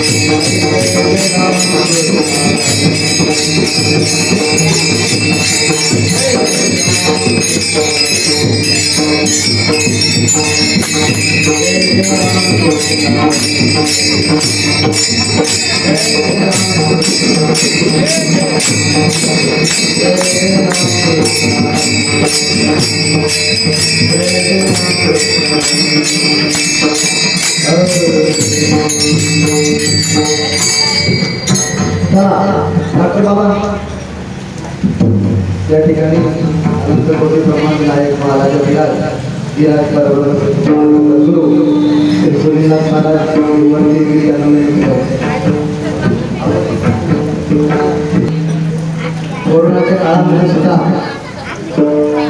Thank you. Oh, doctor बाबा या ठिकाणी अनंत कोटी प्रमाण नायक महाराज विराज बरोबर गुरु श्री सुनीलनाथ महाराज कोरोनाच्या काळामध्ये सुद्धा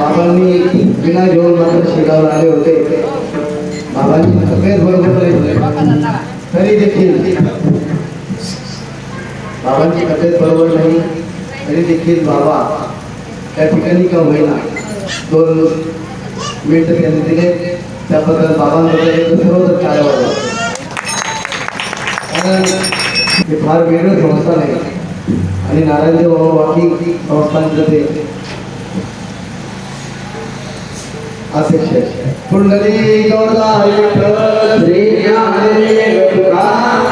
बाबांनी विना घेऊन मात्र शिकायला आले होते. बाबांची तब्येत बरोबर तरी देखील बाबांची तब्येत बरोबर नाही तरी देखील बाबा त्या ठिकाणी का होईना दोन मिनिटं त्यांनी दिले. त्याबद्दल बाबांबद्दल एक सर्वच काय कारण हे फार वेगळं संस्थान आहे. आणि नारायणदेव बाबा बाकी संस्थांचं ते अध्यक्ष आहे. कुंडली गौरा विठ्ठल श्री ज्ञानदेव तुकाराम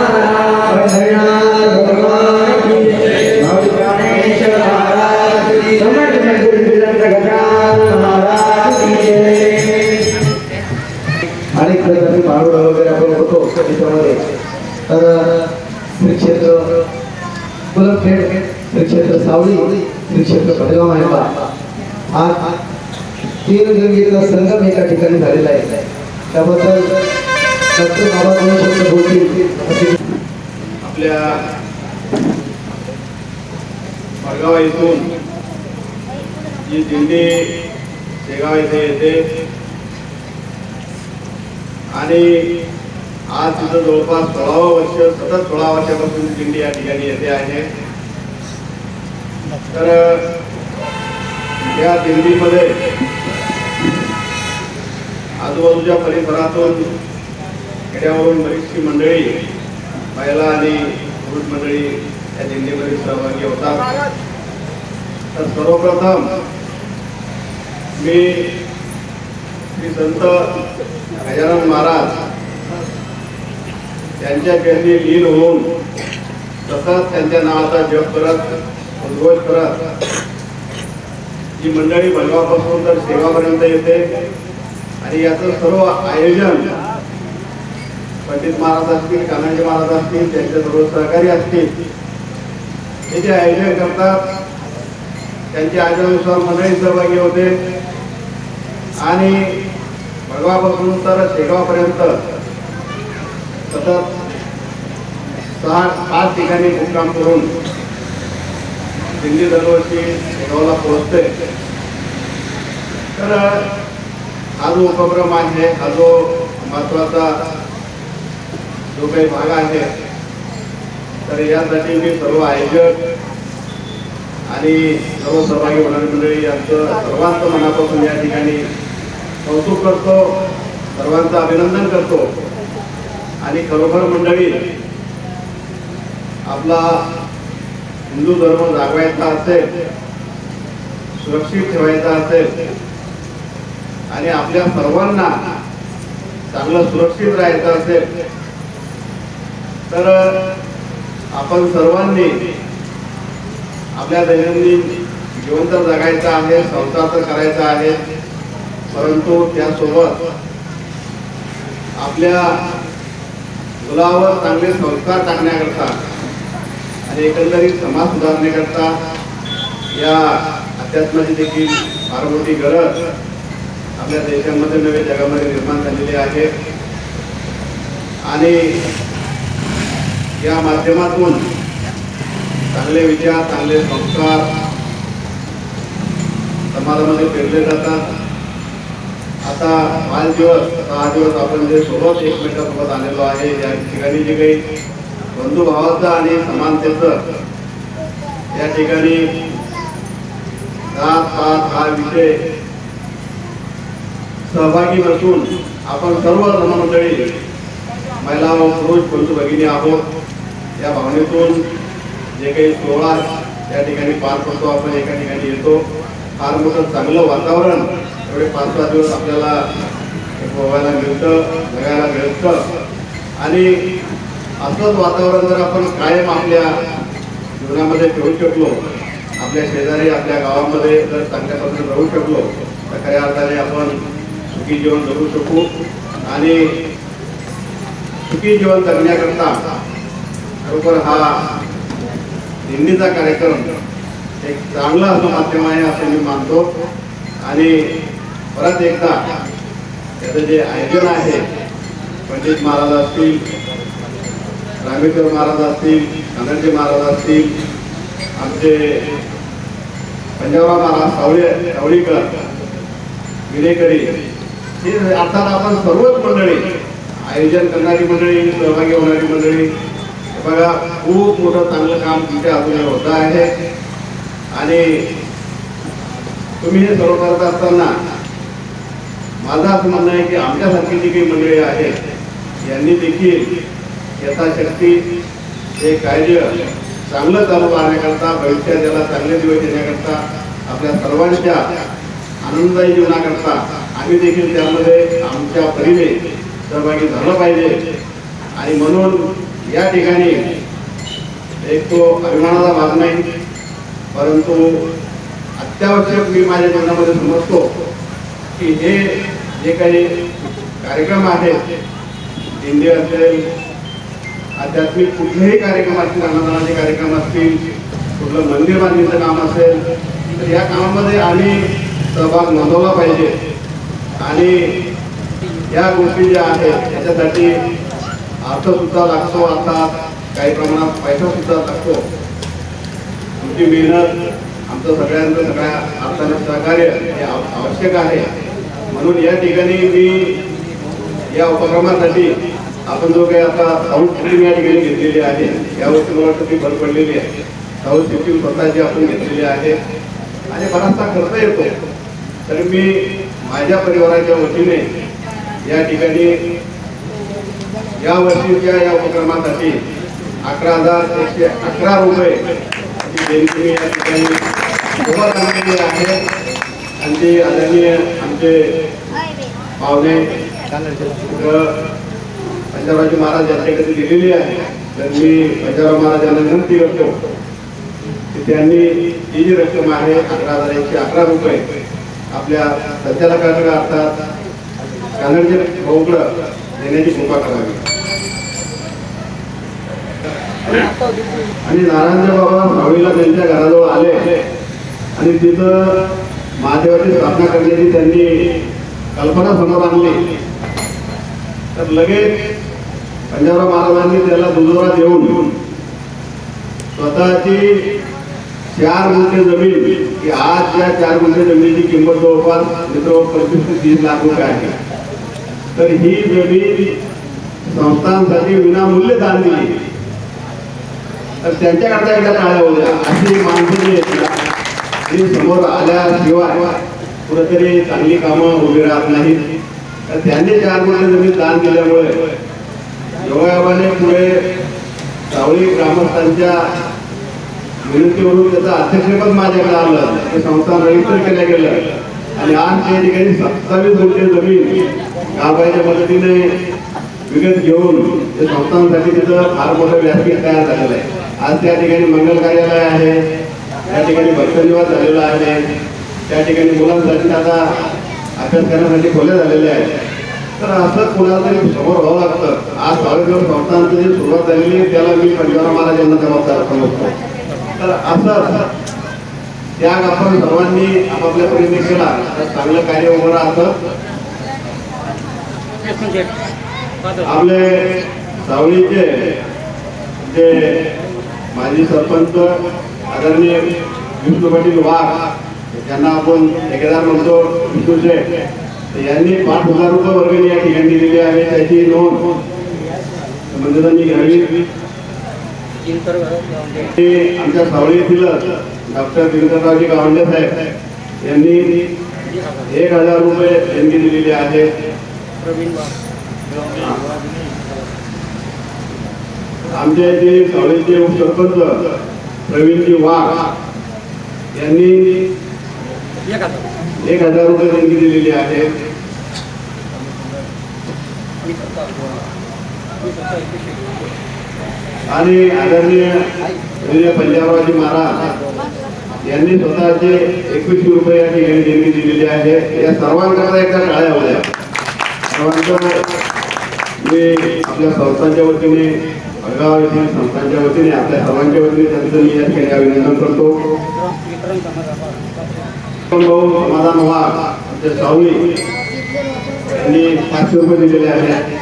सावळी श्री क्षेत्र पडगाव आहे बा. हा तीन गंगेचा संगम एका ठिकाणी झालेला आहे. त्याबद्दल डॉक्टर बाबासाहेब शब्द बोलतील. आपल्या मडगाव येथून जी दिंडी शेगाव येथे येते. आणि आज तिथं जवळपास सोळावं वर्ष सतत सोळा वर्षापासून दिंडी या ठिकाणी येते आहे. तर या दिल्लीमध्ये आजूबाजूच्या परिसरातून खेड्यावरून बरीचशी मंडळी महिला आणि पुरुष मंडळी या दिल्लीमध्ये सहभागी होतात. तर सर्वप्रथम मी श्री संत गजानन महाराज यांच्या जयंती लीन होऊन तसंच त्यांच्या नावाचा जप करत उद्घोष करत ही मंडळी भलगावपासून तर सेवापर्यंत येते. आणि याचं सर्व आयोजन पंडित महाराज असतील कानाजी महाराज असतील त्यांचे सर्व सहकारी असतील हे जे आयोजन करतात त्यांच्या आयोजनानुसार मंडळी सहभागी होते. आणि भगवापासून तर शेगावपर्यंत सतत सहा पाच ठिकाणी मुक्काम करून दिल्ली दरवर्षी गावाला पोहोचते तर हा जो उपक्रम आहे हा जो महत्त्वाचा जो काही भाग आहे तर यासाठी मी सर्व आयोजक आणि सर्व सहभागी होणारी मंडळी यांचं सर्वांचं मनापासून या ठिकाणी कौतुक करतो सर्वांचं अभिनंदन करतो. आणि खरोखर मंडळी आपला हिंदू धर्म जागवायचा असेल सुरक्षित ठेवायचा असेल आणि आपल्या सर्वांना चांगलं सुरक्षित राहायचं असेल तर आपण सर्वांनी आपल्या दैनंदिन जीवन तर जगायचं आहे संसार तर करायचा आहे परंतु त्यासोबत आपल्या मुलावर चांगले संस्कार टाकण्याकरता आणि एकंदरीत समाज सुधारणेकरता या अध्यात्माची देखील फार मोठी गरज आपल्या देशामध्ये नव्हे जगामध्ये निर्माण झालेली आहे. आणि या माध्यमातून चांगले विचार चांगले संस्कार समाजामध्ये पेरले जातात. आता पाच दिवस सहा दिवस आपण जे सोबत एकमेकांसोबत आलेलो आहे या ठिकाणी जे काही बंधुभावाचं आणि समानतेचं या ठिकाणी जात पात हा विषय सहभागी नसून आपण सर्व धर्ममंडळी महिला व पुरुष बंधू भगिनी आहोत. या भावनेतून जे काही सोहळा त्या ठिकाणी पार पडतो आपण एका ठिकाणी येतो. फार मोठं चांगलं वातावरण एवढे पाच सहा दिवस आपल्याला पोहायला मिळतं जगायला मिळतं. आणि असंच वातावरण जर आपण कायम आपल्या जीवनामध्ये ठेवू शकलो आपल्या शेजारी आपल्या गावामध्ये जर चांगल्या पद्धतीने राहू शकलो तर खऱ्या अर्थाने आपण सुखी जीवन जगू शकू. आणि सुखी जीवन जगण्याकरता खरोखर हा दिंडीचा कार्यक्रम एक चांगला असं माध्यम आहे असं मी मानतो. आणि परत एकदा त्याचं जे आयोजन आहे पंडित महाराज असतील रामेश्वर महाराज असतील धनंजय महाराज असतील आमचे पंजाबराव महाराज सावळे सावळीकर विनेकरी हे अर्थात आपण सर्वच मंडळी आयोजन करणारी मंडळी सहभागी होणारी मंडळी बघा खूप मोठं चांगलं काम तुमच्या हातून होत आहे. आणि तुम्ही हे सर्व करत असताना माझं असं म्हणणं आहे की आमच्यासारखी जी काही मंडळी आहेत यांनी देखील यथाशक्ती हे कार्य चांगलं चालू राहण्याकरता भविष्यात ज्याला चांगले दिवस येण्याकरता आपल्या सर्वांच्या आनंददायी जीवनाकरता आम्ही देखील त्यामध्ये आमच्या परीने सहभागी झालं पाहिजे. आणि म्हणून या ठिकाणी एक तो अभिमानाचा भाग नाही परंतु अत्यावश्यक मी माझ्या जीवनामध्ये समजतो की हे जे काही कार्यक्रम आहेत दिंडी असेल आध्यात्मिक कुठलेही कार्यक्रम असतील अन्नदानाचे कार्यक्रम असतील कुठलं मंदिर बांधणीचं काम असेल तर या कामामध्ये आम्ही सहभाग नोंदवला पाहिजे. आणि या गोष्टी ज्या आहेत त्याच्यासाठी अर्थसुद्धा लागतो आता काही प्रमाणात पैसासुद्धा लागतो. तुमची मेहनत आमचं सगळ्यांचं सगळ्या अर्थाने सहकार्य हे आवश्यक आहे. म्हणून या ठिकाणी मी या उपक्रमासाठी आपण जो काही आता साऊंड सिस्टीम या ठिकाणी घेतलेली आहे यावरती मला वाटतं ती भर पडलेली आहे. साऊंड सिस्टीम स्वतःची आपण घेतलेली आहे आणि बराचसा खर्च येतो. तर मी माझ्या परिवाराच्या वतीने या ठिकाणी या वर्षीच्या या उपक्रमासाठी अकरा हजार एकशे अकरा रुपये अशी या ठिकाणी आहे. आणि ते आदरणीय आमचे पाहुणे इथं महाराज महाराज यांच्याकडे दिलेली आहे. तर मी पंजाबराव महाराज यांना विनंती करतो की त्यांनी ही जी रक्कम आहे अकरा हजार एकशे अकरा रुपये आपल्या संचालकाकडे अर्थात कानडचे भाऊकडं देण्याची कृपा करावी. आणि नारायणच्या बाबा सावळीला त्यांच्या घराजवळ आले. आणि तिथं महादेवाची स्थापना करण्याची त्यांनी कल्पना समोर आणली. तर लगेच पंजाबराव महाराजांनी त्याला दुजोरा देऊन स्वतःची चार गुंठे जमीन की आज या चार गुंठे जमिनीची किंमत जवळपास मित्र पंचवीस ते तीस लाख रुपये आहे. तर ही जमीन संस्थांसाठी विनामूल्य दान दिली. तर त्यांच्याकडचा एकदा टाळ्या होत्या. अशी माणसं जी आहेत समोर आल्याशिवाय कुठेतरी चांगली कामं उभी राहत नाहीत. तर त्यांनी चार गुंठे जमीन दान केल्यामुळे योगायोगाने पुढे सावळी ग्रामस्थांच्या विनंतीवरून त्याचं अध्यक्षपद माझ्याकडे आलं. ते संस्थान रजिस्टर केलं गेलं. आणि आज त्या ठिकाणी सत्तावीस गुंठे जमीन गावबाईच्या मदतीने विकत घेऊन ते संस्थांसाठी तिथं फार मोठं व्यासपीठ तयार झालेलं आहे. आज त्या ठिकाणी मंगल कार्यालय आहे त्या ठिकाणी भक्तनिवास झालेला आहे त्या ठिकाणी मुलांसाठी आता अभ्यास करण्यासाठी खोल्या झालेल्या आहेत. तर असं कुणाला तरी समोर व्हावं लागतं. आज स्वाभिमान संस्थांची जी सुरुवात झालेली त्याला मी पंजाब महाराज यांना जबाबदार समजतो. तर असं त्याग आपण सर्वांनी आपापल्या परीने केला तर चांगलं कार्य उभं राहतं. आपले सावळीचे जे माजी सरपंच आदरणीय विष्णू पाटील वाघ त्यांना आपण ठेकेदार म्हणतो विष्णूचे. यांनी पाच हजार रुपये वर्गणी या ठिकाणी दिलेली आहे. त्याची नोंद मंदिरांनी घ्यावी. ते आमच्या सावळी येथील डॉक्टर दिनकररावजी गावंडे साहेब यांनी एक हजार रुपये देणगी दिलेली आहे. आमच्या इथे सावळीचे उपसरपंच प्रवीणजी वाघ यांनी एक हजार रुपये देणगी दिलेली आहे आणि आदरणीय विजय पंजाबरावजी महाराज यांनी स्वतःचे एकवीसशे रुपये या ठिकाणी देणगी दिलेली आहे. या सर्वांकरता एकदा टाळ्या होत्या. सर्वांचं मी आपल्या संस्थांच्या वतीने अगाव येथील संस्थांच्या वतीने आपल्या सर्वांच्या वतीने त्यांचं मी या ठिकाणी अभिनंदन करतो. भाऊ समाधान वाघ सावळी यांनी पाचशे रुपये दिलेले आहेत.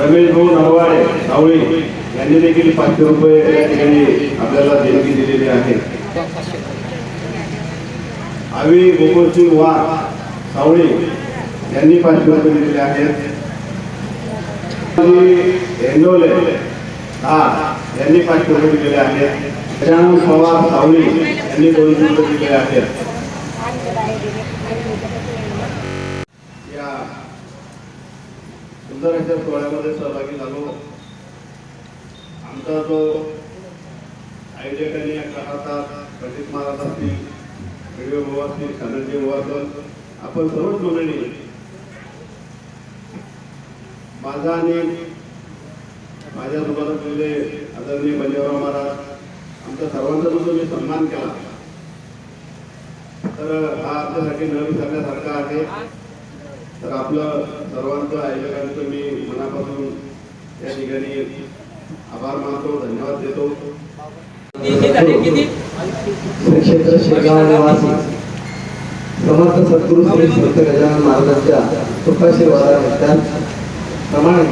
रमेश भाऊ नरवाडे सावळी यांनी देखील पाचशे रुपये या ठिकाणी आपल्याला देणगी दिलेली आहे. आवी गोकुळसिंग वा सावळी यांनी पाचशे रुपये दिलेले आहेत. हा यांनी पाच कोटी दिलेले आहेत. गजानन पवार सावळी यांनी दोन कोटी दिलेले आहेत. या सुंदराच्या सोहळ्यामध्ये सहभागी झालो. आमचा जो आयोजकांनी आणि करतात प्रदीप महाराज असतील व्हिडिओ भाऊ असतील धनंजय भाऊ असतील आपण सर्वच मंडळी माझा आणि माझ्या सोबत असलेले आदरणीय बंजावराव महाराज आमच्या सर्वांचा जो मी सन्मान केला तर हा आपल्यासाठी न विसरण्यासारखा आहे. तर आपलं सर्वांचं आयोजकांचं मी मनापासून या ठिकाणी आभार मानतो धन्यवाद देतो. श्री क्षेत्र शेगाव निवासी समर्थ सद्गुरू श्री संत गजानन महाराजांच्या कृपाशीर्वादाने प्रमाणे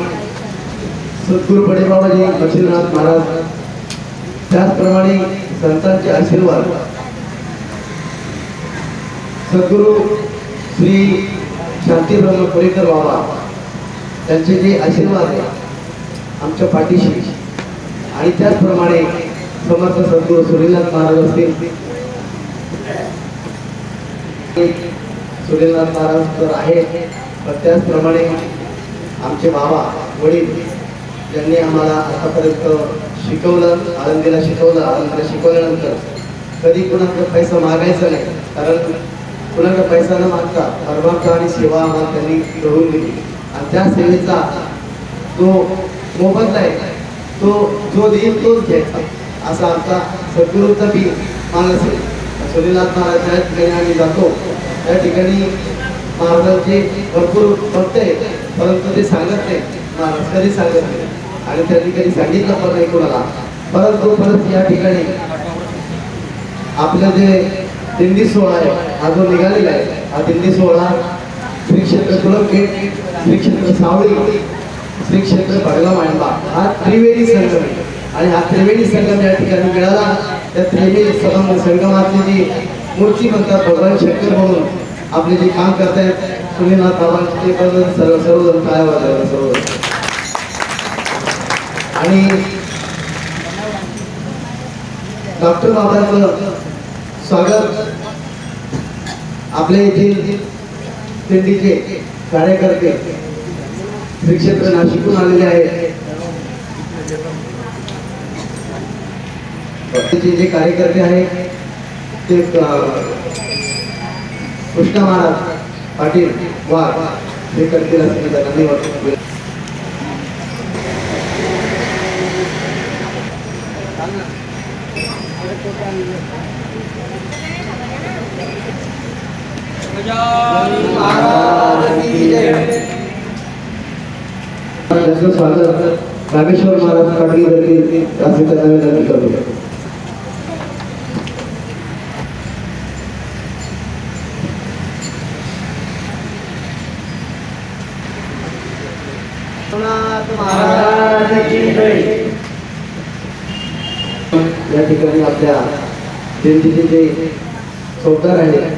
सद्गुरू बडेबाबाजी काशीनाथ महाराज. त्याचप्रमाणे संतांचे आशीर्वाद. सद्गुरू श्री शांतीब्रह्म पुरेकर बाबा त्यांचे जे आशीर्वाद आहे आमच्या पाठीशी. आणि त्याचप्रमाणे समर्थ सद्गुरू सुरेंद्रनाथ महाराज असतील. सुरेंद्रनाथ महाराज तर आहेत पण त्याचप्रमाणे आमचे बाबा वडील ज्यांनी आम्हाला आतापर्यंत शिकवलं आनंदीला शिकवलं आनंदीला शिकवल्यानंतर कधी कुणाकडे पैसा मागायचा नाही कारण कुणाकडे पैसा न मागता परमार्थ आणि सेवा आम्हाला त्यांनी घडवून दिली. आणि त्या सेवेचा जो मोबदला आहे तो जो देईल तोच घ्यायचा असा आमचा सद्गुरूंचा बी मानस आहे. सुनीलनाथ महाराज ज्या ठिकाणी आम्ही जातो. त्या ठिकाणी महाराजांचे भरपूर भक्त आहेत परंतु ते सांगत नाही महाराज कधी सांगत नाही आणि त्यांनी ठिकाणी सांगितलं पण नाही कोणाला. परंतु परत या ठिकाणी आपलं जे दिंडी सोहळा आहे हा जो निघालेला आहे हा दिंडी सोहळा श्री क्षेत्र तुळंकेट श्री क्षेत्र सावळी श्री क्षेत्र भडगाव मांडवा हा त्रिवेणी संगम आणि हा त्रिवेणी संगम या ठिकाणी मिळाला. त्या त्रिवेणी संगम संगमातली जी मूर्ती म्हणतात भगवान शंकर म्हणून आपले जे काम करतायत सुनीलनाथ बाबांचे सर्व सर्वजण काय वाजवलं सर्वजण. आणि डॉक्टर बाबांचं स्वागत. आपले येथील दिंडीचे कार्यकर्ते श्री क्षेत्र नाशिकहून आलेले आहेत. जे कार्यकर्ते आहेत ते अं, कृष्णा महाराज पाटील वाघ हे करतील असं त्यांना निवडणूक रामेश्वर महाराज पाटील करतील असे त्यांना विनंती करतो या ठिकाणी आपल्या दिंडीचे जे चौदार आहेत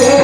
Yeah.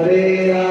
Hare